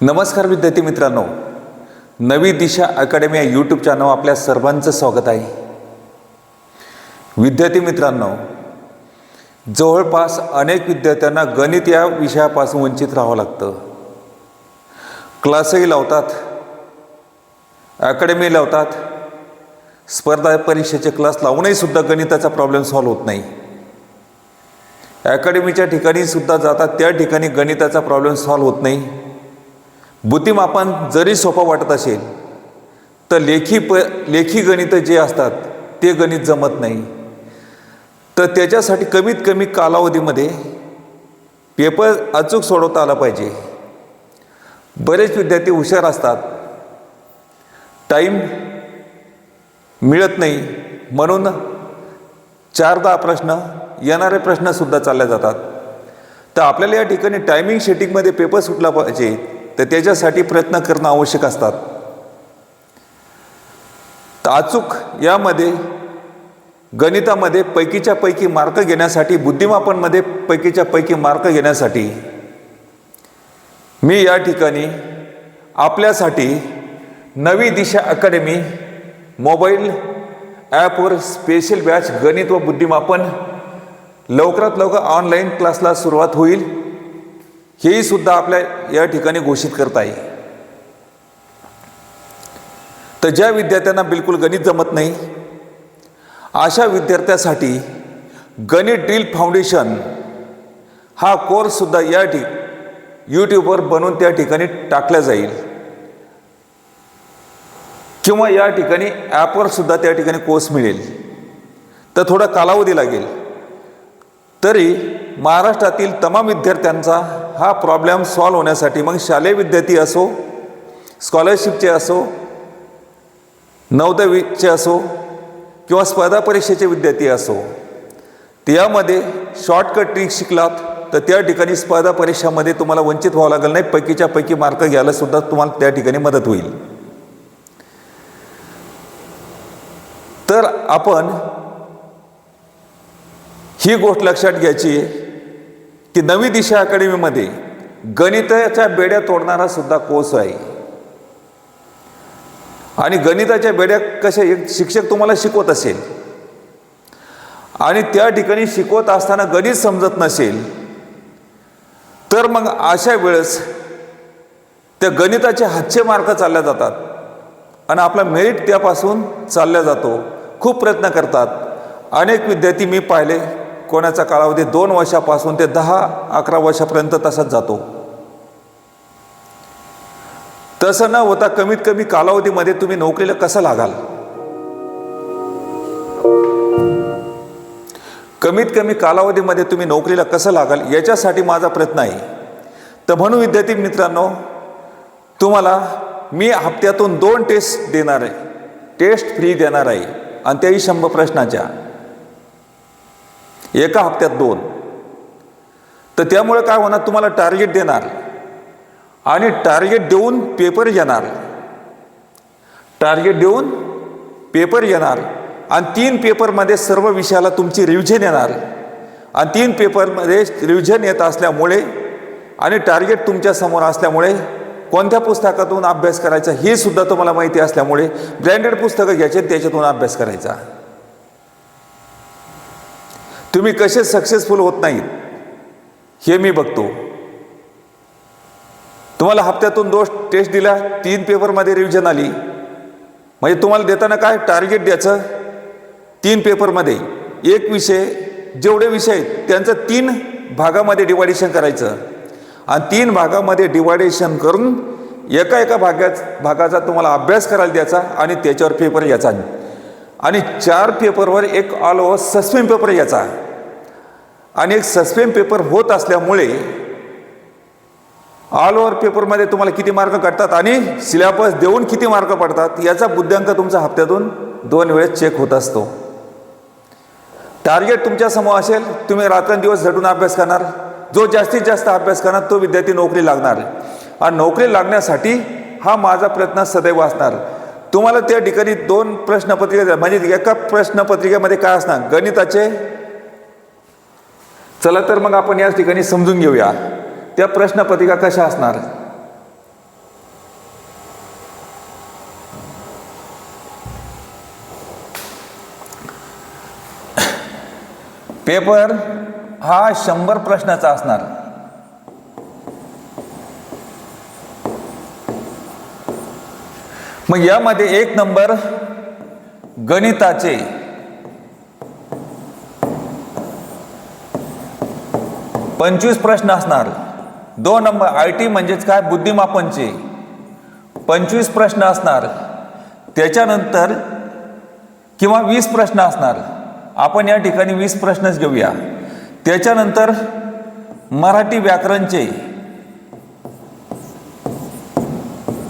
नमस्कार विद्यार्थी मित्रांनो. नवी दिशा अकॅडमी या यूट्यूब चॅनल आपल्या सर्वांचं स्वागत आहे. विद्यार्थी मित्रांनो जवळपास अनेक विद्यार्थ्यांना गणित या विषयापासून वंचित राहावं लागतं. क्लासही लावतात अकॅडमी लावतात स्पर्धा परीक्षेचे क्लास लावूनही सुद्धा गणिताचा प्रॉब्लेम सॉल्व्ह होत नाही. अकॅडमीच्या ठिकाणी सुद्धा जातात त्या ठिकाणी गणिताचा प्रॉब्लेम सॉल्व्ह होत नाही. बुद्धिमापन जरी सोपं वाटत असेल तर लेखी प लेखी गणितं जे असतात ते गणित जमत नाही. तर त्याच्यासाठी कमीत कमी कालावधीमध्ये पेपर अचूक सोडवता आला पाहिजे. बरेच विद्यार्थी हुशार असतात. टाईम मिळत नाही. म्हणून चार दहा प्रश्न येणारे प्रश्नसुद्धा चालले जातात. तर आपल्याला या ठिकाणी टायमिंग शेटिंगमध्ये पेपर सुटला पाहिजे. तर त्याच्यासाठी प्रयत्न करणं आवश्यक असतात. तर अचूक यामध्ये गणितामध्ये पैकीच्या पैकी मार्क घेण्यासाठी बुद्धिमापनमध्ये पैकीच्या पैकी मार्क घेण्यासाठी मी या ठिकाणी आपल्यासाठी नवी दिशा अकॅडमी मोबाईल ॲपवर स्पेशल बॅच गणित व बुद्धिमापन लवकरात लवकर ऑनलाईन क्लासला सुरुवात होईल. हेही सुद्धा आपल्या या ठिकाणी घोषित करत आहे. तर ज्या विद्यार्थ्यांना बिलकुल गणित जमत नाही अशा विद्यार्थ्यासाठी गणित ड्रिल फाउंडेशन हा कोर्ससुद्धा या ठिक यूट्यूबवर बनवून त्या ठिकाणी टाकला जाईल. किंवा या ठिकाणी ॲपवर सुद्धा त्या ठिकाणी कोर्स मिळेल. तर थोडा कालावधी लागेल. तरी महाराष्ट्रातील तमाम विद्यार्थ्यांचा हा प्रॉब्लेम सॉल्व होण्यासाठी मग शालेय विद्यार्थी असो स्कॉलरशिपचे असो नवदवीचे असो किंवा स्पर्धा परीक्षेचे विद्यार्थी असो त्यामध्ये शॉर्टकट ट्रिक शिकलात तर त्या ठिकाणी स्पर्धा परीक्षामध्ये तुम्हाला वंचित व्हावं लागेल नाही पैकीच्या पैकी मार्क घ्यायला सुद्धा तुम्हाला त्या ठिकाणी मदत होईल. तर आपण ही गोष्ट लक्षात घ्यायची आहे. की नवी दिशा अकॅडमीमध्ये गणिताच्या बेड्या तोडणारा सुद्धा कोर्स आहे. आणि गणिताच्या बेड्या कशा एक शिक्षक तुम्हाला शिकवत असेल. आणि त्या ठिकाणी शिकवत असताना गणित समजत नसेल तर मग अशा वेळेस त्या गणिताचे हातचे मार्क चालल्या जातात. आणि आपला मेरिट त्यापासून चालल्या जातो. खूप प्रयत्न करतात. अनेक विद्यार्थी मी पाहिले. कोणाचा कालावधी दोन वर्षापासून ते दहा अकरा वर्षापर्यंत तसाच जातो. तसं न होता कमीत कमी कालावधीमध्ये तुम्ही नोकरीला कसं लागाल? कमीत कमी कालावधीमध्ये तुम्ही नोकरीला कसं लागाल याच्यासाठी माझा प्रयत्न आहे. तर म्हणून विद्यार्थी मित्रांनो तुम्हाला मी हप्त्यातून दोन टेस्ट देणार आहे. टेस्ट फ्री देणार आहे. आणि त्याही शंभर प्रश्नाच्या. एका हप्त्यात दोन. तर त्यामुळे काय होणार? तुम्हाला टार्गेट देणार. आणि टार्गेट देऊन पेपर येणार टार्गेट देऊन पेपर येणार आणि तीन पेपरमध्ये सर्व विषयाला तुमची रिव्हिजन येणार. आणि तीन पेपरमध्ये रिव्हिजन येत असल्यामुळे आणि टार्गेट तुमच्यासमोर असल्यामुळे कोणत्या पुस्तकातून अभ्यास करायचा हे सुद्धा तुम्हाला माहिती असल्यामुळे ब्रँडेड पुस्तकं घ्यायचे त्याच्यातून अभ्यास करायचा. तुम्ही कसे सक्सेसफुल होत नाहीत हे मी बघतो. तुम्हाला हप्त्यातून दोष टेस्ट दिला तीन पेपरमध्ये रिव्हिजन आली. म्हणजे तुम्हाला देताना काय टार्गेट द्यायचं? तीन पेपरमध्ये एक विषय जेवढे विषय आहेत त्यांचं तीन भागामध्ये डिवायडेशन करायचं. आणि तीन भागामध्ये डिवायडेशन करून एका एका भागाच भागाचा तुम्हाला अभ्यास करायला द्यायचा आणि त्याच्यावर पेपर यायचा. आणि चार पेपरवर एक ऑल ओव्हर सस्पेन पेपर यायचा. आणि एक सस्पेन पेपर होत असल्यामुळे ऑल ओव्हर पेपरमध्ये तुम्हाला किती मार्क काढतात आणि सिलेबस देऊन किती मार्क पडतात याचा बुद्ध्यांक तुमचा हप्त्यातून दोन वेळेस चेक होत असतो. टार्गेट तुमच्यासमोर असेल तुम्ही रात्रंदिवस झटून अभ्यास करणार. जो जास्तीत जास्त अभ्यास करणार तो विद्यार्थी नोकरी लागणार. आणि नोकरी लागण्यासाठी हा माझा प्रयत्न सदैव असणार. तुम्हाला त्या ठिकाणी दोन प्रश्नपत्रिका म्हणजे एका प्रश्नपत्रिकेमध्ये काय असणार? गणिताचे चला तर मग आपण याच ठिकाणी समजून घेऊया. त्या प्रश्नपत्रिका कशा असणार? पेपर हा शंभर प्रश्नाचा असणार. मग यामध्ये एक नंबर गणिताचे. पंचवीस प्रश्न असणार. दोन नंबर आय टी म्हणजेच काय? बुद्धिमापनचे. पंचवीस प्रश्न असणार. त्याच्यानंतर किंवा वीस प्रश्न असणार. आपण या ठिकाणी वीस प्रश्नच घेऊया. त्याच्यानंतर मराठी व्याकरणचे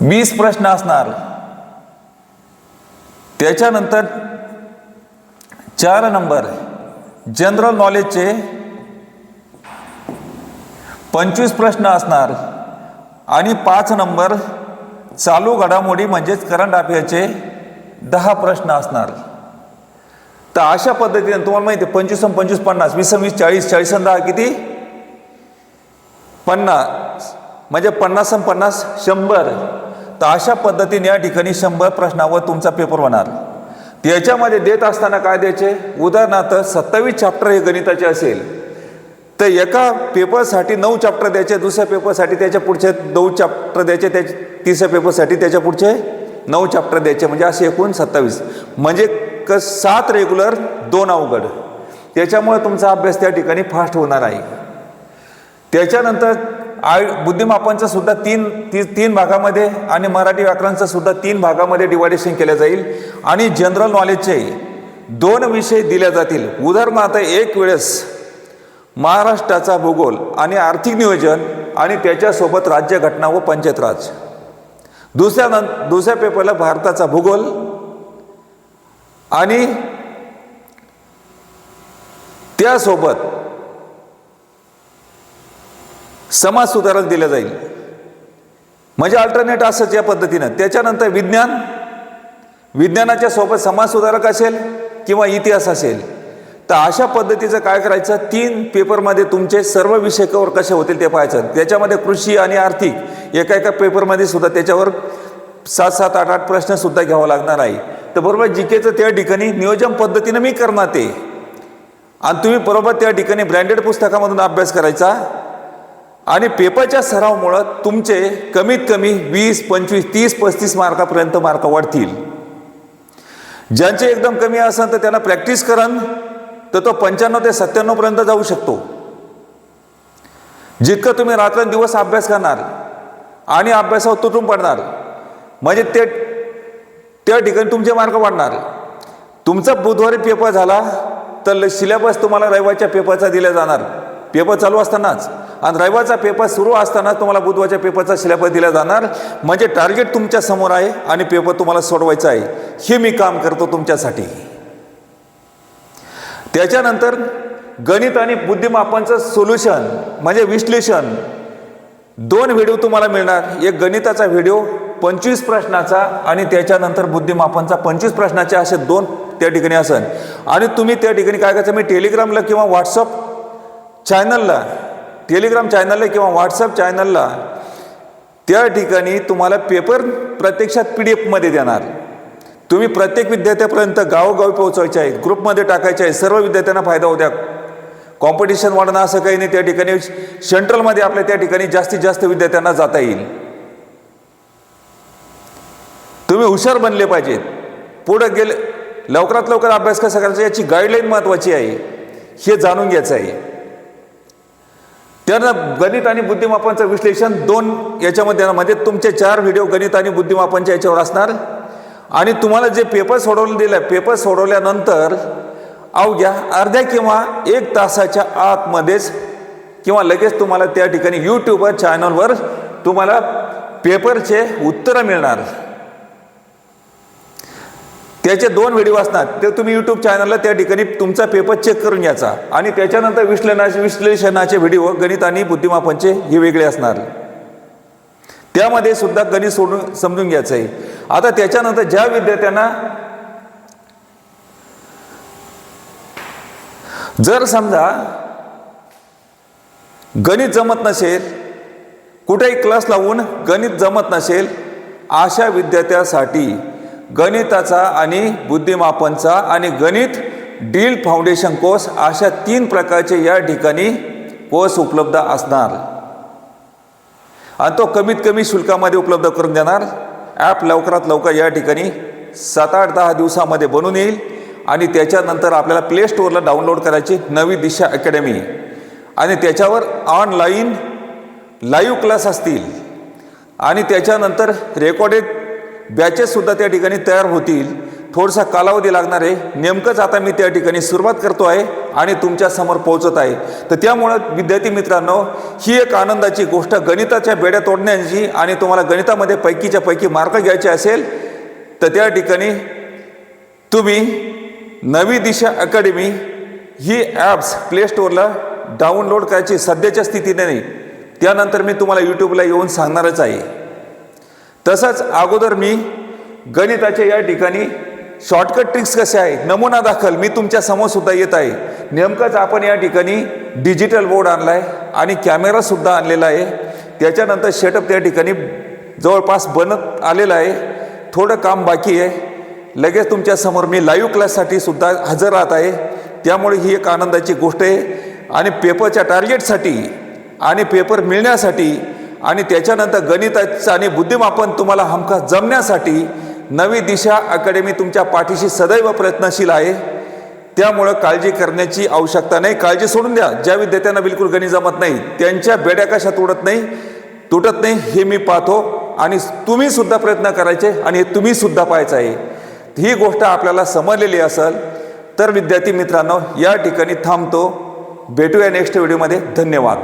वीस प्रश्न असणार. त्याच्यानंतर चार नंबर जनरल नॉलेजचे पंचवीस प्रश्न असणार. आणि पाच नंबर चालू घडामोडी म्हणजेच करंट अफेअरचे दहा प्रश्न असणार. तर अशा पद्धतीने तुम्हाला माहिती आहे पंचवीस पंचवीस पन्नास वीस वीस चाळीस चाळीस दहा किती? पन्नास. म्हणजे पन्नास पन्नास शंभर. तर अशा पद्धतीने या ठिकाणी शंभर प्रश्नावर तुमचा पेपर होणार. त्याच्यामध्ये देत असताना काय द्यायचे? उदाहरणार्थ सत्तावीस चॅप्टर हे गणिताचे असेल. तर एका पेपरसाठी नऊ चॅप्टर द्यायचे दुसऱ्या पेपरसाठी त्याच्या पुढचे नऊ चॅप्टर द्यायचे त्या तिसऱ्या पेपरसाठी त्याच्या पुढचे नऊ चॅप्टर द्यायचे म्हणजे असे एकूण सत्तावीस. म्हणजे क सात रेग्युलर दोन अवघड. त्याच्यामुळे तुमचा अभ्यास त्या ठिकाणी फास्ट होणार आहे. त्याच्यानंतर आय बुद्धिमापांचं सुद्धा तीन ती तीन भागामध्ये आणि मराठी व्याकरणचं सुद्धा तीन भागामध्ये डिवायडेशन केलं जाईल. आणि जनरल नॉलेजचे दोन विषय दिले जातील. उदाहरणार्थ एक वेळेस महाराष्ट्राचा भूगोल आणि आर्थिक नियोजन आणि त्याच्यासोबत राज्यघटना व पंचायत राज. दुसऱ्या नं दुसऱ्या पेपरला भारताचा भूगोल आणि त्यासोबत समाज सुधारक दिलं जाईल. म्हणजे अल्टरनेट असंच या पद्धतीनं. त्याच्यानंतर विज्ञान विज्ञानाच्या सोबत समाज सुधारक असेल किंवा इतिहास असेल. तर अशा पद्धतीचं काय करायचं? तीन पेपरमध्ये तुमचे सर्व विषय कवर कसे होतील ते पाहायचं. त्याच्यामध्ये कृषी आणि आर्थिक एका एका पेपरमध्ये सुद्धा त्याच्यावर सात सात आठ आठ प्रश्न सुद्धा घ्यावा लागणार आहे. तर बरोबर जी केचं त्या ठिकाणी नियोजन पद्धतीनं मी करणार ते आणि तुम्ही बरोबर त्या ठिकाणी ब्रँडेड पुस्तकामधून अभ्यास करायचा. आणि पेपरच्या सरावमुळं तुमचे कमीत कमी वीस पंचवीस तीस पस्तीस मार्कापर्यंत मार्क वाढतील. ज्यांचे एकदम कमी असेल तर त्यांना प्रॅक्टिस करण. तर तो पंच्याण्णव ते सत्त्याण्णव पर्यंत जाऊ शकतो. जितकं तुम्ही रात्रंदिवस अभ्यास करणार आणि अभ्यासावर तुटून पडणार म्हणजे ते त्या ठिकाणी तुमचे मार्क वाढणार. तुमचा बुधवारी पेपर झाला तर सिलेबस तुम्हाला रविवारच्या पेपरचा दिला जाणार. पेपर चालू असतानाच. आणि रविवारचा पेपर सुरू असताना तुम्हाला बुधवारच्या पेपरचा सिलेबस दिला जाणार. म्हणजे टार्गेट तुमच्यासमोर आहे आणि पेपर तुम्हाला सोडवायचा आहे. हे मी काम करतो तुमच्यासाठी. त्याच्यानंतर गणित आणि बुद्धिमापनचं सोल्युशन म्हणजे विश्लेषण दोन व्हिडिओ तुम्हाला मिळणार. एक गणिताचा व्हिडिओ पंचवीस प्रश्नाचा आणि त्याच्यानंतर बुद्धिमापनचा पंचवीस प्रश्नाचे असे दोन त्या ठिकाणी असन. आणि तुम्ही त्या ठिकाणी काय करायचं मी टेलिग्रामला किंवा व्हॉट्सअप चॅनलला टेलिग्राम चॅनलला किंवा व्हॉट्सअप चॅनलला त्या ठिकाणी तुम्हाला पेपर प्रत्यक्षात पी डी एफमध्ये देणार. तुम्ही प्रत्येक विद्यार्थ्यापर्यंत गावोगावी पोहोचवायचे आहे ग्रुपमध्ये टाकायचे आहे सर्व विद्यार्थ्यांना फायदा होत्या कॉम्पिटिशन वाढणं असं काही नाही. त्या ठिकाणी सेंट्रलमध्ये आपल्या त्या ठिकाणी जास्तीत जास्त विद्यार्थ्यांना जाता येईल. तुम्ही हुशार बनले पाहिजेत. पुढे गेले लवकरात लवकर अभ्यास कसा करायचा याची गाईडलाईन महत्त्वाची आहे. हे जाणून घ्यायचं आहे. त्यानं गणित आणि बुद्धिमापनचं विश्लेषण दोन याच्यामध्ये म्हणजे तुमचे चार व्हिडिओ गणित आणि बुद्धिमापनच्या याच्यावर असणार. आणि तुम्हाला जे पेपर सोडवलं दिलं पेपर सोडवल्यानंतर अवघ्या अर्ध्या किंवा एक तासाच्या आतमध्येच किंवा लगेच तुम्हाला त्या ठिकाणी यूट्यूबवर चॅनलवर तुम्हाला पेपरचे उत्तरं मिळणार. त्याचे दोन व्हिडिओ असणार. ते तुम्ही यूट्यूब चॅनलला त्या ठिकाणी तुमचा पेपर चेक करून घ्यायचा. आणि त्याच्यानंतर विश्लेषणाचे विश्लेषणाचे व्हिडिओ गणित आणि बुद्धिमापनचे हे वेगळे असणार. त्यामध्ये सुद्धा गणित सोडून समजून घ्यायचं आहे आता त्याच्यानंतर ज्या विद्यार्थ्यांना जर समजा गणित जमत नसेल कुठेही क्लास लावून गणित जमत नसेल अशा विद्यार्थ्यासाठी गणिताचा आणि बुद्धिमापनचा आणि गणित डील फाउंडेशन कोर्स अशा तीन प्रकारचे या ठिकाणी कोर्स उपलब्ध असणार. आणि तो कमीत कमी शुल्कामध्ये उपलब्ध करून देणार. ॲप लवकरात लवकर या ठिकाणी सात आठ दहा दिवसामध्ये बनून येईल आणि त्याच्यानंतर आपल्याला प्ले स्टोअरला डाउनलोड करायची नवी दिशा अकॅडमी आणि त्याच्यावर ऑनलाईन लाईव्ह क्लास असतील. आणि त्याच्यानंतर रेकॉर्डेड बॅचेससुद्धा त्या ठिकाणी तयार होतील. थोडासा कालावधी लागणार आहे. नेमकंच आता मी त्या ठिकाणी सुरुवात करतो आहे. आणि तुमच्यासमोर पोहोचत आहे. तर त्यामुळं विद्यार्थी मित्रांनो ही एक आनंदाची गोष्ट गणिताच्या बेड्या तोडण्याची आणि तुम्हाला गणितामध्ये पैकीच्या पैकी मार्क घ्यायचे असेल तर त्या ठिकाणी तुम्ही नवी दिशा अकॅडमी ही ॲप्स प्लेस्टोरला डाउनलोड करायची सध्याच्या स्थितीने नाही. त्यानंतर मी तुम्हाला यूट्यूबला येऊन सांगणारच आहे. तसंच अगोदर मी गणिताच्या या ठिकाणी शॉर्टकट ट्रिक्स कसे आहे नमुना दाखल. मी तुमच्यासमोर सुद्धा येत आहे. नेमकंच आपण या ठिकाणी डिजिटल बोर्ड आणला आहे आणि कॅमेरासुद्धा आणलेला आहे. त्याच्यानंतर सेटअप त्या ठिकाणी जवळपास बनत आलेलं आहे. थोडं काम बाकी आहे. लगेच तुमच्यासमोर मी लाईव्ह क्लाससाठी सुद्धा हजर राहत आहे. त्यामुळे ही एक आनंदाची गोष्ट आहे. आणि पेपरच्या टार्गेटसाठी आणि पेपर मिळण्यासाठी आणि त्याच्यानंतर गणिताचं आणि बुद्धिमापन तुम्हाला हमखास जमण्यासाठी नवी दिशा अकॅडमी तुमच्या पाठीशी सदैव प्रयत्नशील आहे. त्यामुळं काळजी करण्याची आवश्यकता नाही. काळजी सोडून द्या. ज्या विद्यार्थ्यांना बिलकुल गणित जमत नाही त्यांच्या बेड्या कशा तुटत नाही तुटत नाही हे मी पाहतो. आणि तुम्ही सुद्धा प्रयत्न करायचे आणि हे तुम्ही सुद्धा पाहायचं आहे. ही गोष्ट आपल्याला समजलेली असेल तर विद्यार्थी मित्रांनो या ठिकाणी थांबतो. भेटूया नेक्स्ट व्हिडिओमध्ये धन्यवाद.